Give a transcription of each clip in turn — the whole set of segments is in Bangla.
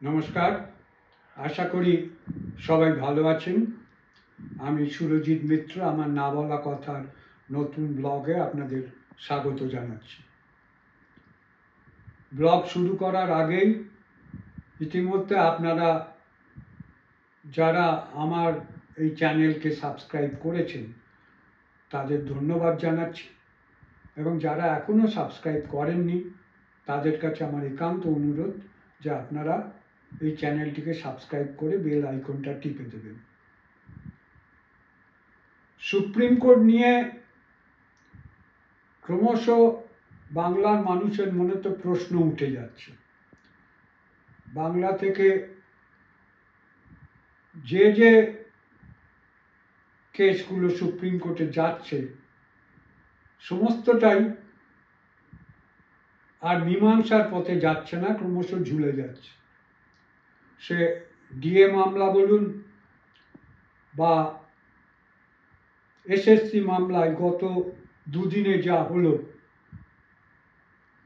নমস্কার। আশা করি সবাই ভালো আছেন। আমি সুরজিৎ মিত্র, আমার না বলা কথার নতুন ব্লগে আপনাদের স্বাগত জানাচ্ছি। ব্লগ শুরু করার আগেই ইতিমধ্যে আপনারা যারা আমার এই চ্যানেলকে সাবস্ক্রাইব করেছেন, তাদের ধন্যবাদ জানাচ্ছি এবং যারা এখনও সাবস্ক্রাইব করেননি, তাদের কাছে আমার একান্ত অনুরোধ যে আপনারা এই চ্যানেলটিকে সাবস্ক্রাইব করে বেল আইকনটা টিপে দেবেন। সুপ্রিম কোর্ট নিয়ে ক্রমশ বাংলার মানুষের মনে তো প্রশ্ন উঠে যাচ্ছে। বাংলা থেকে যে যে কেসগুলো সুপ্রিম কোর্টে যাচ্ছে, সমস্তটাই আর মীমাংসার পথে যাচ্ছে না, ক্রমশ ঝুলে যাচ্ছে। সে ডিএ মামলা বলুন বা এসএসসি মামলায় গত দুদিনে যা হলো,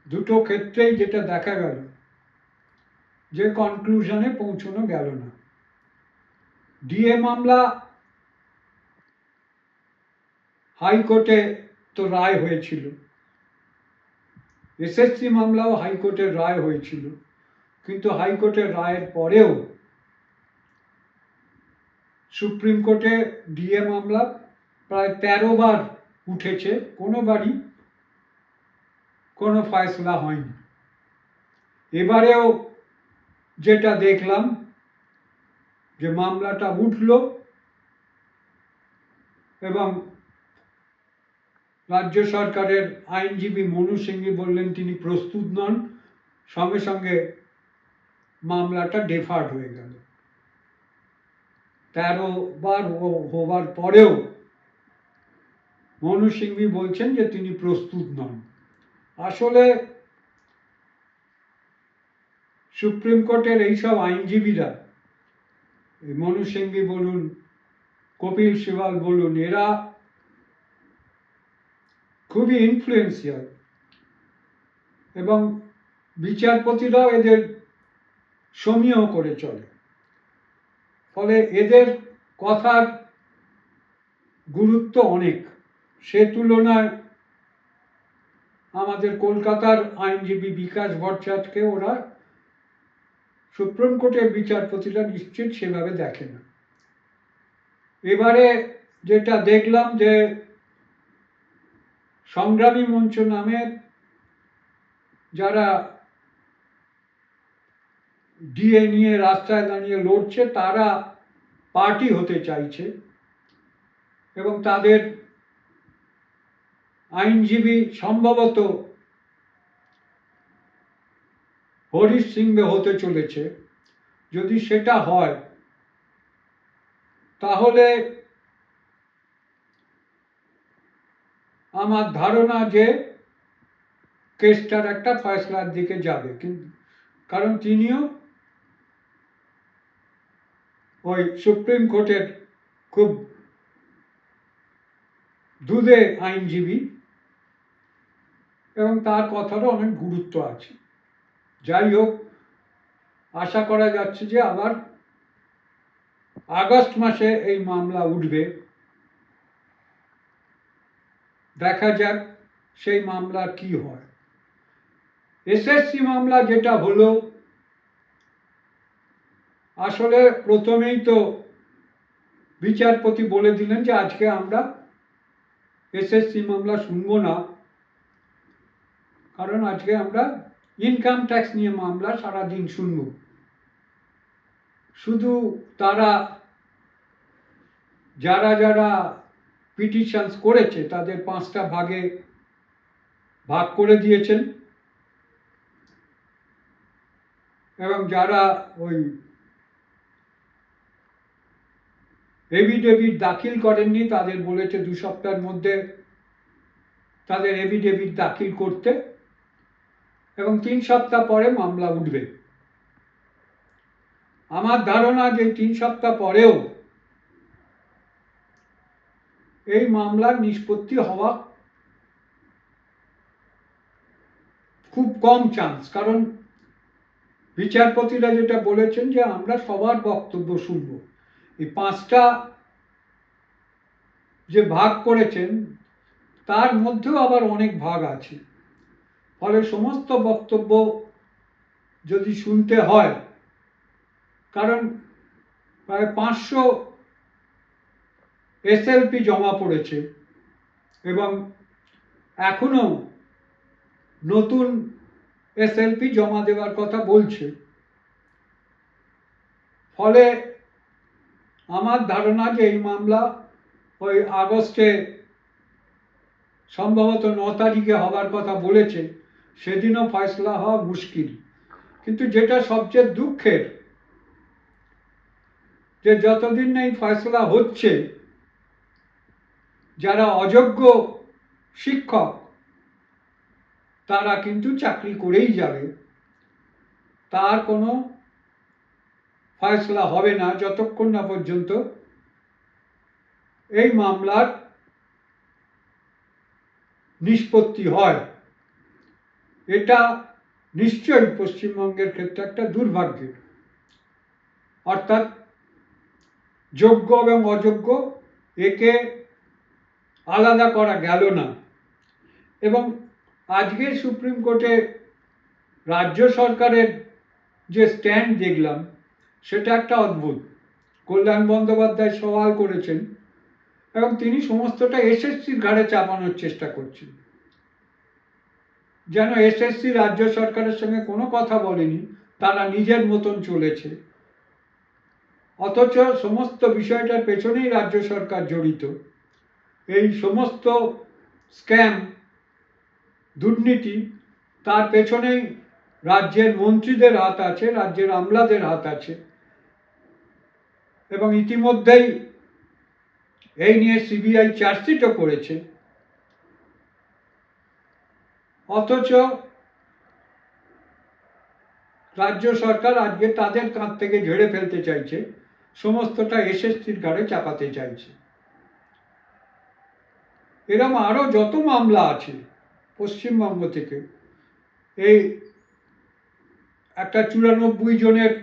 দুটো ক্ষেত্রেই যেটা দেখা গেল, যে কনক্লুশনে পৌঁছানো গেল না। ডিএ মামলা হাইকোর্টে তো রায় হয়েছিল। এসএসসি মামলাও হাইকোর্টের রায় হয়েছিল। কিন্তু হাইকোর্টের রায়ের পরেও সুপ্রিম কোর্টে ডিএ মামলা প্রায় তেরো বার উঠেছে, কোনোবারই কোনো ফয়সলা হয়নি। এবারেও যেটা দেখলাম যে মামলাটা উঠল এবং রাজ্য সরকারের আইনজীবী মনু সিংহি বললেন, তিনি প্রস্তুত নন। সঙ্গে সঙ্গে মামলাটা ডেফার্ড হয়ে গেল। তেরো বার হবার পরেও মনু সিংভি বলছেন যে তিনি প্রস্তুত নন। আসলে সুপ্রিম কোর্টের এইসব আইনজীবীরা, মনু সিংভি বলুন, কপিল সিবাল বলুন, এরা খুবই ইনফ্লুয়েন্সিয়াল এবং বিচারপতিরাও এদের সমীহ করে চলে। ফলে এদের কথার গুরুত্ব অনেক। সে তুলনায় আমাদের কলকাতার আইনজীবী বিকাশ ভট্টাচার্যকে ওরা সুপ্রিম কোর্টের বিচারপতিরা নিশ্চিত সেভাবে দেখে না। এবারে যেটা দেখলাম যে সংগ্রামী মঞ্চ নামে যারা ডিএ নিয়ে, রাস্তায় দাঁড়িয়ে লড়ছে, তারা পার্টি হতে চাইছে এবং তাদের আইনজীবী সম্ভবত হরিশ সিংহে হতে চলেছে। যদি সেটা হয়, তাহলে আমার ধারণা যে কেসটার একটা ফয়সলার দিকে যাবে। কিন্তু, কারণ তিনিও ওই সুপ্রিম কোর্টের খুব দুধে আইনজীবী এবং তার কথারও অনেক গুরুত্ব আছে। যাই হোক, আশা করা যাচ্ছে যে আবার আগস্ট মাসে এই মামলা উঠবে। দেখা যাক সেই মামলা কি হয়। এসএসসি মামলা যেটা হলো আসলে প্রথমেই তো বিচারপতি বলে দিলেন যে আজকে আমরা এসএসসি মামলা শুনব না। কারণ আজকে আমরা ইনকাম ট্যাক্স নিয়ে মামলা সারাদিন শুনব। শুধু তারা, যারা যারা পিটিশনস করেছে, তাদের পাঁচটা ভাগে ভাগ করে দিয়েছেন। এবং যারা ওই এভিডেভিট দাখিল করেননি, তাদের বলেছে দু সপ্তাহের মধ্যে তাদের এভিডেভিট দাখিল করতে এবং তিন সপ্তাহ পরে মামলা উঠবে। আমার ধারণা যে তিন সপ্তাহ পরেও এই মামলার নিষ্পত্তি হওয়া খুব কম চান্স কারণ বিচারপতিরা যেটা বলেছেন যে আমরা সবার বক্তব্য শুনব। এই পাঁচটা যে ভাগ করেছেন, তার মধ্যেও আবার অনেক ভাগ আছে। ফলে সমস্ত বক্তব্য যদি শুনতে হয়, কারণ প্রায় পাঁচশো এসএলপি জমা পড়েছে এবং এখনও নতুন এসএলপি জমা দেওয়ার কথা বলছে। ফলে আমার ধারণা যে এই মামলা ওই আগস্টে সম্ভবত ন তারিখে হবার কথা বলেছে, সেদিনও ফয়সলা হওয়া মুশকিল। কিন্তু যেটা সবচেয়ে দুঃখের, যে যতদিন এই ফয়সলা হচ্ছে, যারা অযোগ্য শিক্ষক, তারা কিন্তু চাকরি করেই যাবে। তার কোনো ফয়সলা হবে না যতক্ষণ না পর্যন্ত এই মামলার নিষ্পত্তি হয়। এটা নিশ্চয়ই পশ্চিমবঙ্গের ক্ষেত্রে একটা দুর্ভাগ্যের অর্থাৎ যোগ্য এবং অযোগ্য একে আলাদা করা গেল না। এবং আজকে সুপ্রিম কোর্টে রাজ্য সরকারের যে স্ট্যান্ড দেখলাম সেটা একটা অদ্ভুত। কল্যাণ বন্দ্যোপাধ্যায় সওয়াল করেছেন এবং তিনি সমস্তটা এসএসসির ঘাড়ে চাপানোর চেষ্টা করছেন। যেন এসএসসি রাজ্য সরকারের সঙ্গে কোনো কথা বলেনি, তারা নিজের মতন চলেছে। অথচ সমস্ত বিষয়টার পেছনেই রাজ্য সরকার জড়িত। এই সমস্ত স্ক্যাম, দুর্নীতি, তার পেছনেই রাজ্যের মন্ত্রীদের হাত আছে, রাজ্যের আমলাদের হাত আছে। এবং ইতিমধ্যেই এই নিয়ে সিবিআই চার্জশিটও করেছে। অথচ রাজ্য সরকার আজকে তাদের কাঁধ থেকে ঝেড়ে ফেলতে চাইছে, সমস্তটা এসএসসির ঘাড়ে চাপাতে চাইছে। এরম আরও যত মামলা আছে, পশ্চিমবঙ্গ থেকে, এই একটা চুরানব্বই জনের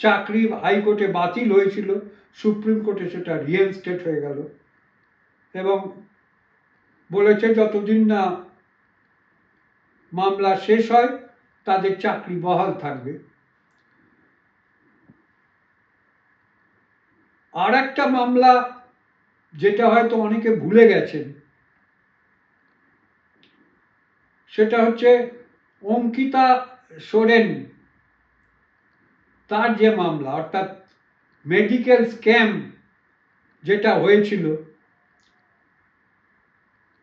চাকরি হাইকোর্টে বাতিল হয়েছিল, সুপ্রিম কোর্টে সেটা রিয়েনস্টেট হয়ে গেল। এবং বলেছে যতদিন না মামলা শেষ হয়, তাদের চাকরি বহাল থাকবে। আর একটা মামলা, যেটা হয়তো অনেকে ভুলে গেছেন, সেটা হচ্ছে অঙ্কিতা সোরেন তার যে মামলা, অর্থাৎ মেডিকেল স্ক্যাম যেটা হয়েছিল,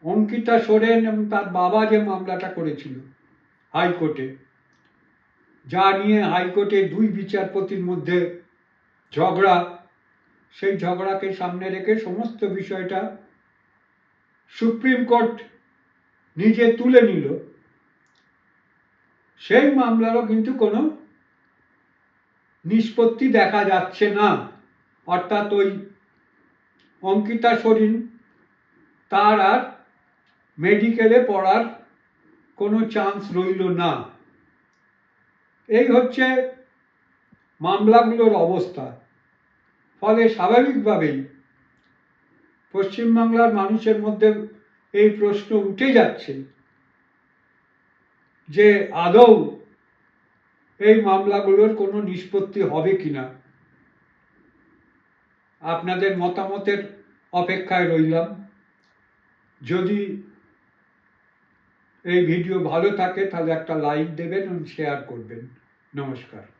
অঙ্কিতা সোরেন এবং তার বাবা যে মামলাটা করেছিল হাইকোর্টে, যা নিয়ে হাইকোর্টে দুই বিচারপতির মধ্যে ঝগড়া, সেই ঝগড়াকে সামনে রেখে সমস্ত বিষয়টা সুপ্রিম কোর্ট নিজে তুলে নিল। সেই মামলারও কিন্তু কোনো নিষ্পত্তি দেখা যাচ্ছে না। অর্থাৎ ওই অঙ্কিতা সরিন তার আর মেডিকেলে পড়ার কোনো চান্স রইল না। এই হচ্ছে মামলাগুলোর অবস্থা। ফলে স্বাভাবিকভাবেই পশ্চিমবাংলার মানুষের মধ্যে এই প্রশ্ন উঠে যাচ্ছে। যে আদৌ এই মামলাগুলোর কোনো নিষ্পত্তি হবে কিনা। আপনাদের মতামতের অপেক্ষায় রইলাম। যদি এই ভিডিও ভালো থাকে, তাহলে একটা লাইক দেবেন এবং শেয়ার করবেন। নমস্কার।